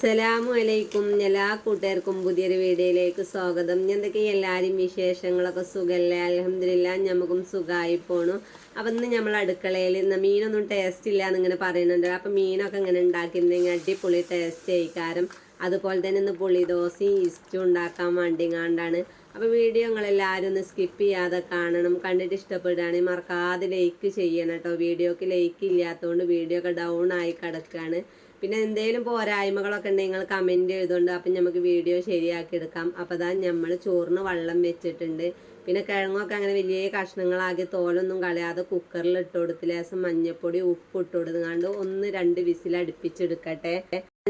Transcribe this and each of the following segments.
അസ്സലാമു അലൈക്കും എല്ലാ കൂട്ടുകാർക്കും പുതിയൊരു വീഡിയോയിലേക്ക് സ്വാഗതം. എന്തൊക്കെ എല്ലാവരും വിശേഷങ്ങളൊക്കെ സുഖമല്ലേ അലഹമില്ല നമുക്കും സുഖമായി പോണു. അപ്പം ഇന്ന് നമ്മൾ അടുക്കളയിൽ ഇന്ന് മീനൊന്നും ടേസ്റ്റ് ഇല്ല എന്നിങ്ങനെ പറയുന്നുണ്ട്. അപ്പം മീനൊക്കെ ഇങ്ങനെ ഉണ്ടാക്കിയിരുന്നെങ്കിൽ അടിപൊളി ടേസ്റ്റ് ആയിക്കാരം. അതുപോലെ തന്നെ ഇന്ന് പുളി ദോശയും ഉണ്ടാക്കാൻ ഉണ്ടാക്കാൻ കണ്ടാണ് അപ്പോൾ വീഡിയോ നിങ്ങളെല്ലാവരും ഒന്ന് സ്കിപ്പ് ചെയ്യാതെ കാണണം. കണ്ടിട്ട് ഇഷ്ടപ്പെടുകയാണെങ്കിൽ മറക്കാതെ ലൈക്ക് ചെയ്യണം കേട്ടോ. വീഡിയോക്ക് ലൈക്ക് ഇല്ലാത്തതുകൊണ്ട് വീഡിയോ ഒക്കെ ഡൗൺ ആയി കിടക്കുകയാണ്. പിന്നെ എന്തെങ്കിലും പോരായ്മകളൊക്കെ ഉണ്ടെങ്കിൽ നിങ്ങൾ കമന്റ് എഴുതുകൊണ്ട് അപ്പം നമുക്ക് വീഡിയോ ശരിയാക്കി എടുക്കാം. അപ്പോൾ അതാ നമ്മൾ ചോറിന് വെള്ളം വെച്ചിട്ടുണ്ട്. പിന്നെ കിഴങ്ങൊക്കെ അങ്ങനെ വലിയ കഷ്ണങ്ങളാക്കി തോലൊന്നും കളയാതെ കുക്കറിൽ ഇട്ട് കൊടുത്ത് ലേസം മഞ്ഞപ്പൊടി ഉപ്പ് ഇട്ട് കൊടുത്തുകൊണ്ട് ഒന്ന് രണ്ട് വിസിൽ അടുപ്പിച്ചെടുക്കട്ടെ.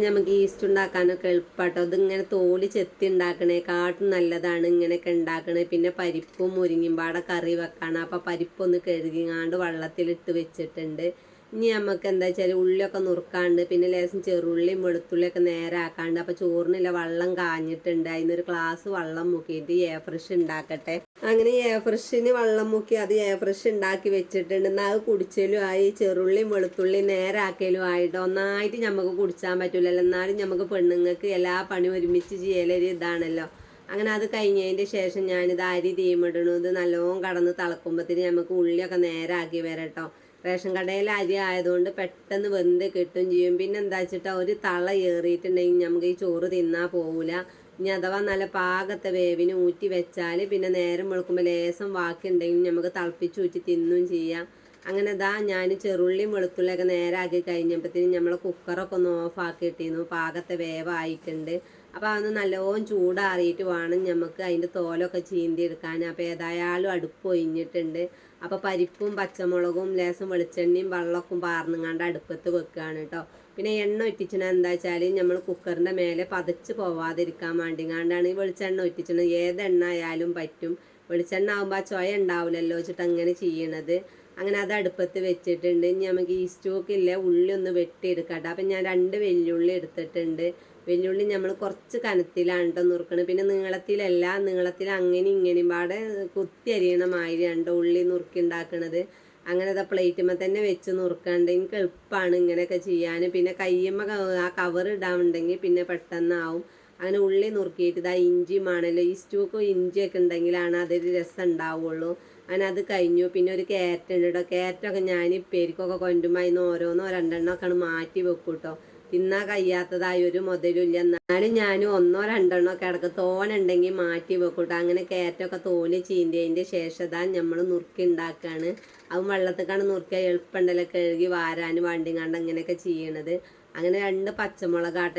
നമുക്ക് ഈസ്റ്റ് ഉണ്ടാക്കാനൊക്കെ എളുപ്പട്ടോ. ഇതിങ്ങനെ തോൽ ചെത്തി ഉണ്ടാക്കണേ ഉണ്ടാക്കണേക്കാട്ടും നല്ലതാണ് ഇങ്ങനെയൊക്കെ ഉണ്ടാക്കണേ. പിന്നെ പരിപ്പും മുരിങ്ങിമ്പാടെ കറി വെക്കാണ്. അപ്പോൾ പരിപ്പൊന്ന് കഴുകിങ്ങാണ്ട് വെള്ളത്തിലിട്ട് വെച്ചിട്ടുണ്ട്. ഇനി നമുക്ക് എന്താ വെച്ചാൽ ഉള്ളിയൊക്കെ നുറുക്കാണ്ട് പിന്നെ ലേശം ചെറുള്ളിയും വെളുത്തുള്ളിയൊക്കെ നേരെ ആക്കാണ്ട് അപ്പോൾ ചോറിനില്ല വെള്ളം കാഞ്ഞിട്ടുണ്ട് അതിനൊരു ഗ്ലാസ് വെള്ളം മുക്കിയിട്ട് എയർ ഫ്രഷ് ഉണ്ടാക്കട്ടെ അങ്ങനെ എയർ ഫ്രഷിന് വെള്ളം മുക്കി അത് എയർ ഫ്രഷ് ഉണ്ടാക്കി വെച്ചിട്ടുണ്ട്. എന്നാൽ അത് കുടിച്ചലും ആയി ചെറുള്ളിയും വെളുത്തുള്ളിയും നേരെ ആക്കലും ആയിട്ട് ഒന്നായിട്ട് നമുക്ക് കുടിച്ചാൻ പറ്റില്ലല്ലോ എന്നാലും നമുക്ക് പെണ്ണുങ്ങൾക്ക് എല്ലാ പണിയും ഒരുമിച്ച് ചെയ്യലൊരു ഇതാണല്ലോ. അങ്ങനെ അത് കഴിഞ്ഞതിന്റെ ശേഷം ഞാനിത് അരി തീമിടണു. ഇത് നല്ലോണം കടന്ന് തിളക്കുമ്പോഴത്തേന് നമുക്ക് ഉള്ളിയൊക്കെ നേരാക്കി വരട്ടോ. റേഷൻ കടയിൽ അരി ആയതുകൊണ്ട് പെട്ടെന്ന് വെന്ത് കിട്ടും ചെയ്യും. പിന്നെ എന്താ വെച്ചിട്ടാ ഒരു തള ഏറിയിട്ടുണ്ടെങ്കിൽ നമുക്ക് ഈ ചോറ് തിന്നാൻ പോവില്ല ഇനി അഥവാ നല്ല പാകത്തെ വേവിന് ഊറ്റി വെച്ചാൽ പിന്നെ നേരം വെളുക്കുമ്പോൾ ലേസം വാക്കുണ്ടെങ്കിൽ നമുക്ക് തിളപ്പിച്ച് ഊറ്റി തിന്നും ചെയ്യാം. അങ്ങനെ ഇതാ ഞാൻ ചെറുള്ളിയും വെളുത്തുള്ളിയൊക്കെ നേരാക്കി കഴിഞ്ഞപ്പോഴത്തേനും നമ്മൾ കുക്കറൊക്കെ ഒന്ന് ഓഫാക്കി ഇട്ടിരുന്നു. പാകത്തെ വേവായിട്ടുണ്ട്. അപ്പോൾ അതൊന്ന് നല്ലോണം ചൂടാറിയിട്ട് വേണം നമുക്ക് അതിന്റെ തോലൊക്കെ ചീന്തി എടുക്കാൻ അപ്പോൾ ഏതായാലും അടുപ്പ് ഒഴിഞ്ഞിട്ടുണ്ട്. അപ്പോൾ പരിപ്പും പച്ചമുളകും ലേസം വെളിച്ചെണ്ണയും വെള്ളമൊക്കെ പാർന്നുങ്ങാണ്ട് അടുപ്പത്ത് വെക്കുകയാണ് കേട്ടോ. പിന്നെ എണ്ണ ഒറ്റിച്ചണ എന്താ വെച്ചാൽ നമ്മൾ കുക്കറിന്റെ മേലെ പതച്ച് പോവാതിരിക്കാൻ വേണ്ടിങ്ങാണ്ടാണ് ഈ വെളിച്ചെണ്ണ ഒറ്റിച്ചണ ഏത് എണ്ണ ആയാലും പറ്റും. വെളിച്ചെണ്ണ ആകുമ്പോൾ ആ ചൊയ ഉണ്ടാവില്ലല്ലോ വെച്ചിട്ട് അങ്ങനെ ചെയ്യണത്. അങ്ങനെ അത് അടുപ്പത്ത് വെച്ചിട്ടുണ്ട്. ഇനി നമുക്ക് ഈ സ്റ്റോക്കില്ല ഉള്ളി ഒന്ന് വെട്ടിയെടുക്കട്ടെ. അപ്പം ഞാൻ രണ്ട് വെല്ലുള്ളി എടുത്തിട്ടുണ്ട്. വെല്ലുള്ളി നമ്മൾ കുറച്ച് കനത്തിലാണ് കേട്ടോ നുറുക്കണത്. പിന്നെ നീളത്തിലല്ല നീളത്തിൽ അങ്ങനെ ഇങ്ങനെയും പാടെ കുത്തി അരിയണ മാതിരിയാണ് കേട്ടോ ഉള്ളി നുറുക്കി ഉണ്ടാക്കണത്. അങ്ങനെ അതാ പ്ലേറ്റുമ്മ തന്നെ വെച്ച് നുറുക്കാണ്ട്. എനിക്ക് എളുപ്പമാണ് ഇങ്ങനെയൊക്കെ ചെയ്യാൻ. പിന്നെ കയ്യമ്മ ആ കവർ ഇടാമുണ്ടെങ്കിൽ പിന്നെ പെട്ടെന്നാവും. അങ്ങനെ ഉള്ളി നുറുക്കിയിട്ട് ഇതാ ഇഞ്ചിയുമാണല്ലോ ഈ സ്റ്റൂക്കും ഇഞ്ചിയൊക്കെ ഉണ്ടെങ്കിലാണ് അതൊരു രസം ഉണ്ടാവുള്ളൂ. അങ്ങനെ അത് കഴിഞ്ഞു. പിന്നെ ഒരു ക്യാരറ്റ് ഉണ്ട് കേട്ടോ ക്യാരറ്റൊക്കെ ഞാൻ പേരിക്കൊക്കെ കൊണ്ടുമ്പോൾ അതിന് ഓരോന്നോ രണ്ടെണ്ണമൊക്കെയാണ് മാറ്റി വെക്കും കേട്ടോ തിന്നാൻ കഴിയാത്തതായ ഒരു മുതലില്ല. എന്നാലും ഞാൻ ഒന്നോ രണ്ടെണ്ണോ ഒക്കെ ഇടയ്ക്ക് തോനുണ്ടെങ്കിൽ മാറ്റി വെക്കൂട്ടോ. അങ്ങനെ കയറ്റൊക്കെ തോൽ ചീന്തിയതിന്റെ ശേഷം നമ്മൾ നുറുക്കി ഉണ്ടാക്കുകയാണ് അത് വെള്ളത്തിക്കാണ് നുറുക്കിയാൽ എളുപ്പമുണ്ടല്ലോ കഴുകി വാരാൻ വണ്ടിങ്ങാണ്ട് അങ്ങനെയൊക്കെ ചെയ്യണത്. അങ്ങനെ രണ്ട് പച്ചമുളകാട്ട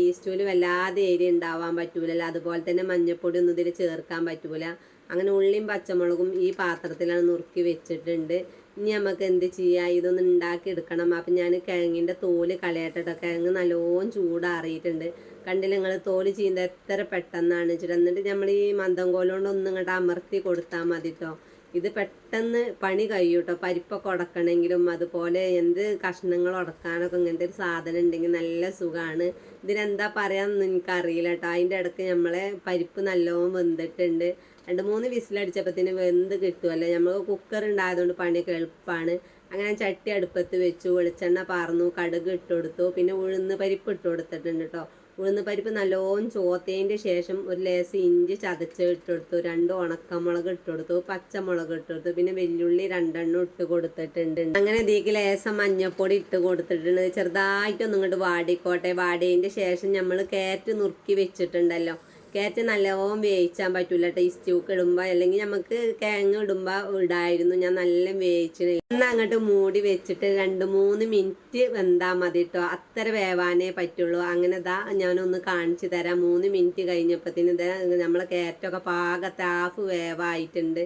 ഈ സ്റ്റൂൽ വല്ലാതെ ഏരിയ ഉണ്ടാവാൻ പറ്റൂലല്ലോ. അതുപോലെ തന്നെ മഞ്ഞപ്പൊടി ഒന്നും ഇതിൽ ചേർക്കാൻ പറ്റൂല. അങ്ങനെ ഉള്ളിയും പച്ചമുളകും ഈ പാത്രത്തിലാണ് നുറുക്കി വെച്ചിട്ടുണ്ട്. ഇനി നമുക്ക് എന്ത് ചെയ്യാം? ഇതൊന്ന് ഉണ്ടാക്കി എടുക്കണം. അപ്പം ഞാൻ കിഴങ്ങിന്റെ തോൽ കളയട്ടോ കിഴങ്ങ് നല്ലോണം ചൂടാറിയിട്ടുണ്ട്. കണ്ടില്ല നിങ്ങൾ തോൽ ചെയ്യുന്നത് എത്ര പെട്ടെന്നാണ് വെച്ചിട്ട് എന്നിട്ട് നമ്മൾ ഈ മന്ദം കോലുകൊണ്ട് ഒന്നും ഇങ്ങോട്ട് അമർത്തി കൊടുത്താൽ മതി കേട്ടോ ഇത് പെട്ടെന്ന് പണി കഴിയൂട്ടോ. പരിപ്പൊക്കെ ഉടക്കണമെങ്കിലും അതുപോലെ എന്ത് കഷ്ണങ്ങൾ ഉടക്കാനൊക്കെ ഇങ്ങനത്തെ ഒരു സാധനം ഉണ്ടെങ്കിൽ നല്ല സുഖമാണ് ഇതിനെന്താ പറയാന്ന് എനിക്കറിയില്ല കേട്ടോ. അതിന്റെ ഇടയ്ക്ക് നമ്മളെ പരിപ്പ് നല്ലോണം വെന്തിട്ടുണ്ട്. രണ്ട് മൂന്ന് വിസിലടിച്ചപ്പത്തിന് വെന്ത് കിട്ടുമല്ലോ നമുക്ക് കുക്കർ ഉണ്ടായതുകൊണ്ട് പണിയൊക്കെ എളുപ്പമാണ് അങ്ങനെ ചട്ടി അടുപ്പത്ത് വെച്ചു വെളിച്ചെണ്ണ പാർന്നു കടുക് ഇട്ടുകൊടുത്തു പിന്നെ ഉഴുന്ന് പരിപ്പ് ഇട്ട് കൊടുത്തിട്ടുണ്ട് കേട്ടോ. ഉഴുന്ന് പരിപ്പ് നല്ലോണം ചോത്തതിന്റെ ശേഷം ഒരു ലേസ് ഇഞ്ചി ചതച്ച് ഇട്ടെടുത്തു. രണ്ട് ഉണക്കമുളക് ഇട്ടെടുത്തു. പച്ചമുളക് ഇട്ടെടുത്തു. പിന്നെ വെല്ലുള്ളി രണ്ടെണ്ണം ഇട്ട് കൊടുത്തിട്ടുണ്ട്. അങ്ങനെ ഇതിലേക്ക് ലേസം മഞ്ഞപ്പൊടി ഇട്ട് കൊടുത്തിട്ടുണ്ട്. ചെറുതായിട്ടൊന്നും ഇങ്ങോട്ട് വാടിക്കോട്ടെ. വാടിയതിന്റെ ശേഷം നമ്മൾ കയറ്റ് നുറുക്കി വെച്ചിട്ടുണ്ടല്ലോ. കയറ്റ് നല്ലോണം വേവിച്ചാൻ പറ്റൂല. കേട്ടോ ഈ സ്റ്റൂക്ക് ഇടുമ്പോൾ അല്ലെങ്കിൽ നമുക്ക് കിഴങ്ങ് ഇടുമ്പോൾ ഇടായിരുന്നു. ഞാൻ നല്ല വേവിച്ചിന്. ഒന്ന് അങ്ങോട്ട് മൂടി വെച്ചിട്ട് രണ്ട് മൂന്ന് മിനിറ്റ് വെന്താൽ മതി കേട്ടോ അത്ര വേവാനേ പറ്റുള്ളൂ. അങ്ങനെ ഇതാ ഞാനൊന്ന് കാണിച്ചു തരാം. മൂന്ന് മിനിറ്റ് കഴിഞ്ഞപ്പോഴത്തേന് ഇതാ നമ്മളെ ഒക്കെ പാകത്തെ ഹാഫ് വേവായിട്ടുണ്ട്.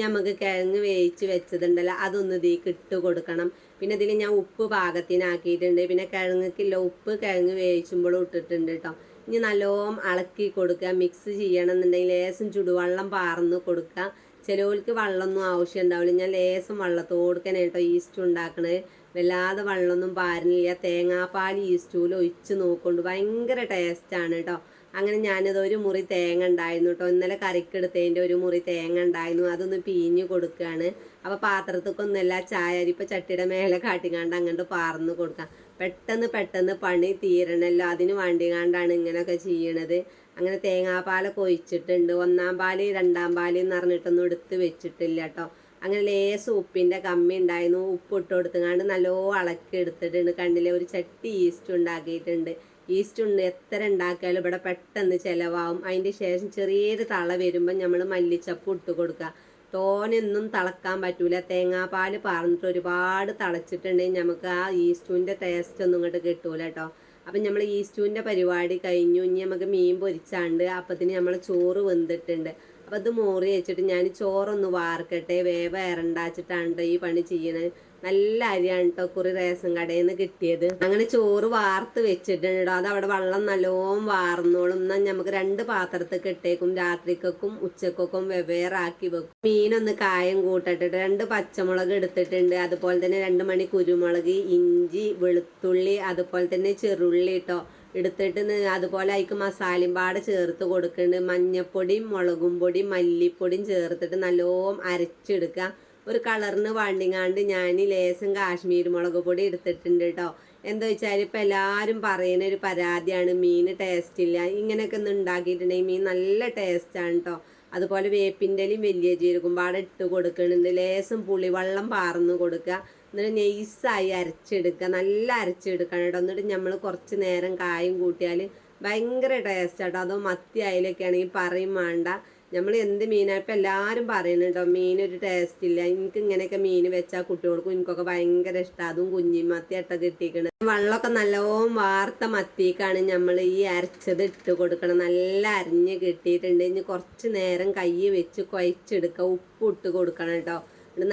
നമുക്ക് കിഴങ്ങ് വേവിച്ച് വെച്ചതുണ്ടല്ലോ അതൊന്ന് ഇതിലേക്ക് ഇട്ട് കൊടുക്കണം. പിന്നെ ഇതിൽ ഞാൻ ഉപ്പ് പാകത്തിനാക്കിയിട്ടുണ്ട്. പിന്നെ കിഴങ്ങക്കില്ല ഉപ്പ് കിഴങ്ങ് വേവിച്ചുമ്പോഴും ഇട്ടിട്ടുണ്ട് കേട്ടോ ഇനി നല്ലോം ഇളക്കി കൊടുക്കുക മിക്സ് ചെയ്യണമെന്നുണ്ടെങ്കിൽ ലേസം ചുടുവെള്ളം പാർന്ന് കൊടുക്കുക. ചിലവർക്ക് വെള്ളമൊന്നും ആവശ്യം ഉണ്ടാവില്ല. ഞാൻ ലേസം വെള്ളത്തോടുക്കനെ കേട്ടോ ഈസ്റ്റ് ഉണ്ടാക്കണത്. വല്ലാതെ വെള്ളമൊന്നും പാരുന്നില്ല. തേങ്ങാപ്പാൽ ഈസ്റ്റൂൽ ഒഴിച്ച് നോക്കൊണ്ട് ഭയങ്കര ടേസ്റ്റാണ് കേട്ടോ. അങ്ങനെ ഞാനത് ഒരു മുറി തേങ്ങ ഉണ്ടായിരുന്നു കേട്ടോ. ഇന്നലെ കറിക്കെടുത്തതിന്റെ ഒരു മുറി തേങ്ങ ഉണ്ടായിരുന്നു. അതൊന്ന് പിഴിഞ്ഞ് കൊടുക്കുകയാണ്. അപ്പോൾ പാത്രത്തേക്കൊന്നുമല്ല ചായ അരിപ്പോൾ ചട്ടിയുടെ മേലെ കാട്ടിക്കാണ്ട് അങ്ങോട്ട് പാർന്ന് കൊടുക്കാം പെട്ടെന്ന് പെട്ടെന്ന് പണി തീരണല്ലോ. അതിന് വേണ്ടികാണ്ടാണ് ഇങ്ങനെയൊക്കെ ചെയ്യണത്. അങ്ങനെ തേങ്ങാപ്പാലൊക്കെ ഒഴിച്ചിട്ടുണ്ട്. ഒന്നാം പാൽ രണ്ടാം പാൽ എന്ന് പറഞ്ഞിട്ടൊന്നും എടുത്ത് വെച്ചിട്ടില്ല കേട്ടോ അങ്ങനെ ലേസ് ഉപ്പിന്റെ കമ്മി ഉണ്ടായിരുന്നു. ഉപ്പ് ഇട്ട് കൊടുത്തുങ്ങാണ്ട് നല്ലോ ഇളക്കി എടുത്തിട്ടുണ്ട്. കണ്ടില്ലേ ഒരു ചട്ടി ഈസ്റ്റ് ഉണ്ടാക്കിയിട്ടുണ്ട്. ഈസ്റ്റ് ഉണ്ട്. എത്ര ഉണ്ടാക്കിയാലും ഇവിടെ പെട്ടെന്ന് ചിലവാകും. അതിന്റെ ശേഷം ചെറിയൊരു തള വരുമ്പോൾ നമ്മൾ മല്ലിച്ചപ്പ് ഇട്ട് കൊടുക്കുക. തോനൊന്നും തിളക്കാൻ പറ്റൂല. തേങ്ങാപ്പാൽ പാർന്നിട്ട് ഒരുപാട് തിളച്ചിട്ടുണ്ടെങ്കിൽ നമുക്ക് ആ ഈസ്റ്റുവിന്റെ ടേസ്റ്റ് ഒന്നും ഇങ്ങോട്ട് കിട്ടൂല കേട്ടോ അപ്പം നമ്മൾ ഈസ്റ്റുവിന്റെ പരിപാടി കഴിഞ്ഞു. ഇനി നമുക്ക് മീൻ പൊരിച്ചാണ്ട് അപ്പത്തിന് നമ്മൾ ചോറ് വെന്തിട്ടുണ്ട്. അപ്പം അത് മോറി വെച്ചിട്ട് ഞാൻ ചോറൊന്ന് വാർക്കട്ടെ. വേവ ഇറണ്ടാച്ചിട്ടാണ് ഈ പണി ചെയ്യണത് നല്ല അരിയാണ് കേട്ടോ കുറി റേഷൻ കടയിൽ നിന്ന് കിട്ടിയത്. അങ്ങനെ ചോറ് വാർത്ത് വെച്ചിട്ടുണ്ട് കേട്ടോ അത് അവിടെ വെള്ളം നല്ലോണം വാർന്നോളും. എന്നാൽ നമുക്ക് രണ്ട് പാത്രത്തിൽ ഇട്ടേക്കും. രാത്രിക്കൊക്കും ഉച്ചക്കൊക്കും വെവ്വേറാക്കി വെക്കും. മീനൊന്ന് കായം കൂട്ടിട്ടിട്ട് രണ്ട് പച്ചമുളക് എടുത്തിട്ടുണ്ട്. അതുപോലെ തന്നെ രണ്ട് മണി കുരുമുളക് ഇഞ്ചി വെളുത്തുള്ളി അതുപോലെ തന്നെ ചെറുള്ളി കേട്ടോ എടുത്തിട്ട് അതുപോലെ അതിക്ക് മസാലയും പാട് ചേർത്ത് കൊടുക്കുന്നുണ്ട് മഞ്ഞപ്പൊടിയും മുളകും പൊടിയും മല്ലിപ്പൊടിയും ചേർത്തിട്ട് നല്ലോണം അരച്ചെടുക്കുക ഒരു കളറിന് വണ്ടിങ്ങാണ്ട് ഞാൻ ലേശം കാശ്മീർ മുളക് പൊടി എടുത്തിട്ടുണ്ട് കേട്ടോ എന്താ വെച്ചാൽ ഇപ്പം എല്ലാവരും പറയുന്ന ഒരു പരാതിയാണ് മീൻ ടേസ്റ്റ് ഇല്ല. ഇങ്ങനെയൊക്കെ ഒന്ന് ഉണ്ടാക്കിയിട്ടുണ്ടെങ്കിൽ മീൻ നല്ല ടേസ്റ്റാണ് കേട്ടോ അതുപോലെ വേപ്പിന്റെലും വലിയ ജീരകം പാടെ ഇട്ട് കൊടുക്കുന്നുണ്ട്. ലേശം പുളിവെള്ളം പാർന്ന് കൊടുക്കുക. എന്നിട്ട് നെയ്സായി അരച്ചെടുക്കുക. നല്ല അരച്ചെടുക്കണം കേട്ടോ എന്നിട്ട് നമ്മൾ കുറച്ച് നേരം കായും കൂട്ടിയാൽ ഭയങ്കര ടേസ്റ്റ് കേട്ടോ അതോ മത്തി അയിലൊക്കെ ആണെങ്കിൽ പറയും വേണ്ട. നമ്മൾ എന്ത് മീനാണ് ഇപ്പം എല്ലാവരും പറയുന്നുണ്ടോ മീനൊരു ടേസ്റ്റ് ഇല്ല. എനിക്ക് ഇങ്ങനെയൊക്കെ മീൻ വെച്ചാൽ കുട്ടികൾക്കും എനിക്കൊക്കെ ഭയങ്കര ഇഷ്ടം. അതും കുഞ്ഞി അട്ട കിട്ടിയിരിക്കണം വെള്ളമൊക്കെ നല്ലോണം വാർത്ത മത്തിക്കാണ് നമ്മൾ ഈ അരച്ചത് ഇട്ട് കൊടുക്കണം. നല്ല അരിഞ്ഞ് കിട്ടിയിട്ടുണ്ട് ഇനി കുറച്ച് നേരം കൈ വെച്ച് കുഴച്ചെടുക്കുക ഉപ്പ് ഇട്ട് കൊടുക്കണം കേട്ടോ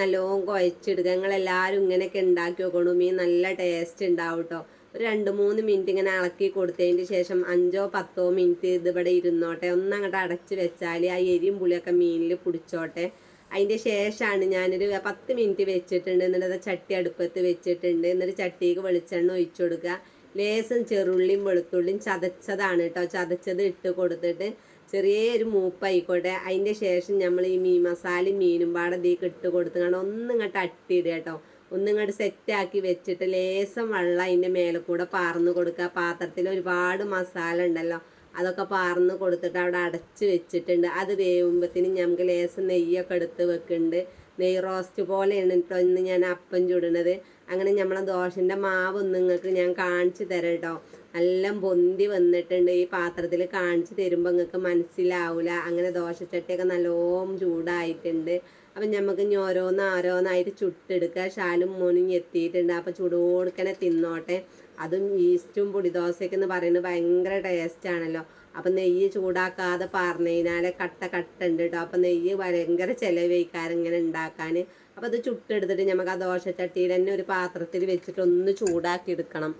നല്ലോണം കുഴച്ചെടുക്കുക നിങ്ങളെല്ലാവരും ഇങ്ങനെയൊക്കെ ഉണ്ടാക്കി വെക്കണു. മീൻ നല്ല ടേസ്റ്റ് ഉണ്ടാവും കേട്ടോ രണ്ട് മൂന്ന് മിനിറ്റ് ഇങ്ങനെ ഇളക്കി കൊടുത്തതിന് ശേഷം അഞ്ചോ പത്തോ മിനിറ്റ് ഇതിവിടെ ഇരുന്നോട്ടെ. ഒന്നങ്ങോട്ട് അടച്ച് വെച്ചാൽ ആ എരിയും പുളിയൊക്കെ മീനിൽ പിടിച്ചോട്ടെ. അതിന്റെ ശേഷമാണ് ഞാനൊരു പത്ത് മിനിറ്റ് വെച്ചിട്ടുണ്ട്. എന്നിട്ട് അത് ചട്ടി അടുപ്പത്ത് വെച്ചിട്ടുണ്ട്. എന്നിട്ട് ചട്ടിക്ക് വെളിച്ചെണ്ണ ഒഴിച്ചു കൊടുക്കുക. ലേസം ചെറുള്ളിയും വെളുത്തുള്ളിയും ചതച്ചതാണ് കേട്ടോ. ചതച്ചത് ഇട്ട് കൊടുത്തിട്ട് ചെറിയൊരു മൂപ്പായിക്കോട്ടെ. അതിന്റെ ശേഷം നമ്മൾ ഈ മീൻ മസാലയും മീനും പാടെ ഇതിലേക്ക് ഇട്ട് കൊടുത്തുകൊണ്ട് ഒന്നും ഇങ്ങോട്ട് അട്ടിയിടുക കേട്ടോ. ഒന്നും ഇങ്ങോട്ട് സെറ്റാക്കി വെച്ചിട്ട് ലേസം വെള്ളം അതിന്റെ മേലെ കൂടെ പാർന്ന് കൊടുക്കുക പാത്രത്തിൽ ഒരുപാട് മസാല ഉണ്ടല്ലോ അതൊക്കെ പാർന്ന് കൊടുത്തിട്ട് അവിടെ അടച്ച് വെച്ചിട്ടുണ്ട്. അത് വേവുമ്പത്തിന് നമുക്ക് ലേസം നെയ്യൊക്കെ എടുത്ത് വെക്കുന്നുണ്ട് നെയ്യ് റോസ്റ്റ് പോലെയാണ് കേട്ടോ ഇന്ന് ഞാൻ അപ്പം ചുടുന്നത് അങ്ങനെ നമ്മളെ ദോശന്റെ മാവ് നിങ്ങൾക്ക് ഞാൻ കാണിച്ചു തരാം കേട്ടോ എല്ലാം പൊന്തി വന്നിട്ടുണ്ട്. ഈ പാത്രത്തിൽ കാണിച്ചു തരുമ്പോൾ നിങ്ങൾക്ക് മനസ്സിലാവില്ല അങ്ങനെ ദോശച്ചട്ടിയൊക്കെ നല്ലോം ചൂടായിട്ടുണ്ട്. അപ്പം നമുക്ക് ഇനി ഓരോന്ന് ഓരോന്നായിട്ട് ചുട്ടെടുക്കുക ഷാലും മോനും എത്തിയിട്ടുണ്ട്. അപ്പം ചൂടോടുക്കനെ തിന്നോട്ടെ. അതും ഈസ്റ്റും പൊടിദോശയൊക്കെ എന്ന് പറയുന്നത് ഭയങ്കര ടേസ്റ്റ് ആണല്ലോ. അപ്പം നെയ്യ് ചൂടാക്കാതെ പറഞ്ഞതിനാലെ കട്ട കട്ട ഉണ്ട് കേട്ടോ അപ്പം നെയ്യ് ഭയങ്കര ചിലവഴിക്കാറ് ഇങ്ങനെ ഉണ്ടാക്കാൻ അപ്പം അത് ചുട്ടെടുത്തിട്ട് നമുക്ക് ആ ദോശച്ചട്ടിയിൽ തന്നെ ഒരു പാത്രത്തിൽ വെച്ചിട്ട് ഒന്ന് ചൂടാക്കി എടുക്കണം.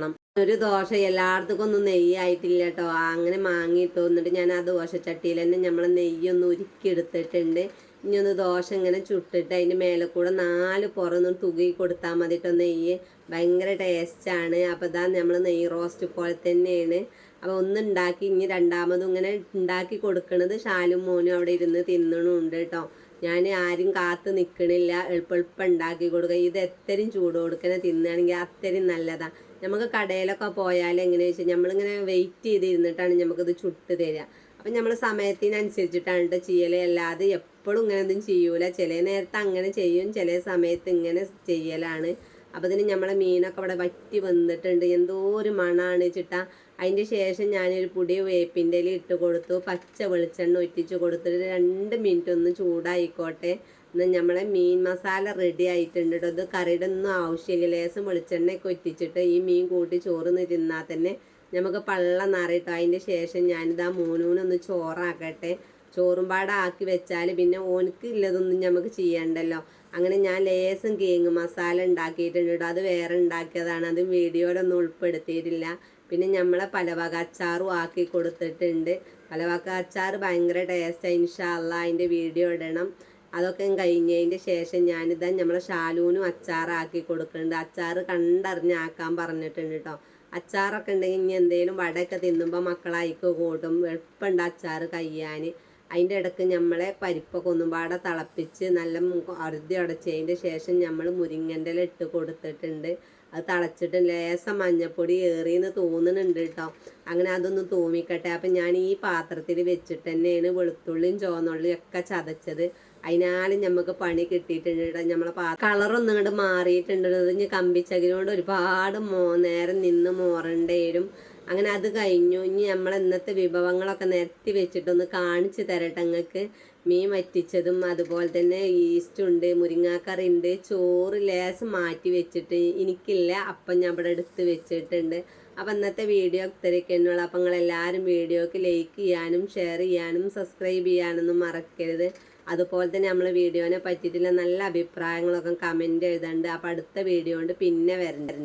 ഒരു ദോശ എല്ലായിടത്തും ഒന്നും നെയ്യായിട്ടില്ല കേട്ടോ അങ്ങനെ മാങ്ങിയിട്ട്. എന്നിട്ട് ഞാൻ ആ ദോശച്ചട്ടിയിൽ തന്നെ നമ്മൾ നെയ്യൊന്ന് ഉരുക്കി എടുത്തിട്ടുണ്ട്. ഇനി ഒന്ന് ദോശ ഇങ്ങനെ ചുട്ടിട്ട് അതിന്റെ മേലെ കൂടെ നാല് പുറന്ന് തുകി കൊടുത്താൽ മതി കേട്ടോ നെയ്യ്. ഭയങ്കര ടേസ്റ്റാണ് അപ്പോൾ ഇതാ നമ്മൾ നെയ്യ് റോസ്റ്റ് പോലെ തന്നെയാണ്. അപ്പോൾ ഒന്ന് ഉണ്ടാക്കി ഇനി രണ്ടാമതും ഇങ്ങനെ ഉണ്ടാക്കി കൊടുക്കണത് ഷാലും മോനും അവിടെ ഇരുന്ന് തിന്നണുണ്ട് കേട്ടോ ഞാൻ ആരും കാത്ത് നിൽക്കണില്ല എളുപ്പം എളുപ്പം ഉണ്ടാക്കി കൊടുക്കുക ഇത് എത്രയും ചൂട് കൊടുക്കണേ തിന്നുകയാണെങ്കിൽ അത്രയും നല്ലതാണ് നമുക്ക് കടയിലൊക്കെ പോയാൽ എങ്ങനെയാ വെച്ചാൽ നമ്മളിങ്ങനെ വെയിറ്റ് ചെയ്തിരുന്നിട്ടാണ് നമുക്കിത് ചുട്ട് തരിക അപ്പം നമ്മൾ സമയത്തിനനുസരിച്ചിട്ടാണ് കേട്ടോ ചെയ്യൽ അല്ലാതെ എപ്പോഴും ഇങ്ങനെ ഒന്നും ചെയ്യൂല. ചില നേരത്ത് അങ്ങനെ ചെയ്യും. ചില സമയത്ത് ഇങ്ങനെ ചെയ്യലാണ്. അപ്പോൾ ഇതിന് നമ്മളെ മീനൊക്കെ അവിടെ വറ്റി വന്നിട്ടുണ്ട്. എന്തോ ഒരു മണമാണ് ചിട്ടാ അതിന്റെ ശേഷം ഞാനൊരു പൊടി വേപ്പിന്റെ ഇല ഇട്ട് കൊടുത്തു. പച്ച വെളിച്ചെണ്ണ ഒറ്റിച്ച് കൊടുത്തിട്ട് രണ്ട് മിനിറ്റ് ഒന്ന് ചൂടായിക്കോട്ടെ. എന്നാൽ നമ്മളെ മീൻ മസാല റെഡി ആയിട്ടുണ്ട് കേട്ടോ ഇത് കറിയുടെ ഒന്നും ആവശ്യമില്ല. ലേശം വെളിച്ചെണ്ണയൊക്കെ ഒറ്റിച്ചിട്ട് ഈ മീൻ കൂട്ടി ചോറ് തിന്നാൽ തന്നെ നമുക്ക് പള്ള നിറയിട്ടോ. അതിന്റെ ശേഷം ഞാനിത് ആ മൂനൂനൊന്ന് ചോറാക്കട്ടെ. ചോറും പാടാക്കി വെച്ചാൽ പിന്നെ ഓനക്ക് ഇല്ലതൊന്നും നമുക്ക് ചെയ്യണ്ടല്ലോ. അങ്ങനെ ഞാൻ ലേസം കേങ്ങ് മസാല ഉണ്ടാക്കിയിട്ടുണ്ട് കേട്ടോ അത് വേറെ ഉണ്ടാക്കിയതാണ്. അത് വീഡിയോയിലൊന്നും ഉൾപ്പെടുത്തിയിട്ടില്ല. പിന്നെ നമ്മളെ പലവക അച്ചാറും ആക്കി കൊടുത്തിട്ടുണ്ട്. പലവക അച്ചാർ ഭയങ്കര ടേസ്റ്റ് ഇൻഷാല്ല അതിന്റെ വീഡിയോ ഇടണം. അതൊക്കെ കഴിഞ്ഞതിന്റെ ശേഷം ഞാനിതാ നമ്മളെ ഷാലൂനും അച്ചാറാക്കി കൊടുക്കുന്നുണ്ട് അച്ചാർ കണ്ടറിഞ്ഞാക്കാൻ പറഞ്ഞിട്ടുണ്ട് കേട്ടോ അച്ചാറൊക്കെ ഉണ്ടെങ്കിൽ ഇനി എന്തെങ്കിലും വടയൊക്കെ തിന്നുമ്പോൾ മക്കളായിക്ക് കൂട്ടും. എളുപ്പമുണ്ട് അച്ചാർ കയ്യാൻ അതിന്റെ ഇടയ്ക്ക് നമ്മളെ പരിപ്പൊക്കെ ഒന്നും പാടെ തിളപ്പിച്ച് നല്ല അറുതി അടച്ചതിന്റെ ശേഷം നമ്മൾ മുരിങ്ങന്റെ ഇട്ട് കൊടുത്തിട്ടുണ്ട്. അത് തളച്ചിട്ട് ലേസം മഞ്ഞപ്പൊടി ഏറിയെന്ന് തോന്നുന്നുണ്ട് കേട്ടോ. അങ്ങനെ അതൊന്ന് തൂമിക്കട്ടെ. അപ്പം ഞാൻ ഈ പാത്രത്തിൽ വെച്ചിട്ട് തന്നെയാണ് വെളുത്തുള്ളിയും ചുവന്നുള്ളിയും ഒക്കെ ചതച്ചത്. അതിനാലും നമുക്ക് പണി കിട്ടിയിട്ടുണ്ട് കേട്ടോ. നമ്മളെ പാ കളറൊന്നും ഇങ്ങോട്ട് മാറിയിട്ടുണ്ട് ഇനി കമ്പിച്ചകിനോട് ഒരുപാട് മോ നേരം നിന്ന് മോറണ്ടേരും അങ്ങനെ അത് കഴിഞ്ഞു. ഇനി നമ്മൾ ഇന്നത്തെ വിഭവങ്ങളൊക്കെ നിരത്തി വെച്ചിട്ടൊന്ന് കാണിച്ചു തരട്ടെ നിങ്ങൾക്ക് മീൻ വറ്റിച്ചതും അതുപോലെ തന്നെ ഈസ്റ്റ് ഉണ്ട് മുരിങ്ങാക്കറി ഉണ്ട്. ചോറ് ലേസ് മാറ്റി വെച്ചിട്ട് എനിക്കില്ല. അപ്പം ഞാൻ ഇവിടെ എടുത്ത് വെച്ചിട്ടുണ്ട്. അപ്പം ഇന്നത്തെ വീഡിയോ ഇത്രയൊക്കെയുള്ള അപ്പം നിങ്ങളെല്ലാവരും വീഡിയോക്ക് ലൈക്ക് ചെയ്യാനും ഷെയർ ചെയ്യാനും സബ്സ്ക്രൈബ് ചെയ്യാനൊന്നും മറക്കരുത്. അതുപോലെ തന്നെ നമ്മൾ വീഡിയോനെ പറ്റിയിട്ടുള്ള നല്ല അഭിപ്രായങ്ങളൊക്കെ കമന്റ് എഴുതണ്ട്. അപ്പം അടുത്ത വീഡിയോ കൊണ്ട് പിന്നെ വരണ്ട.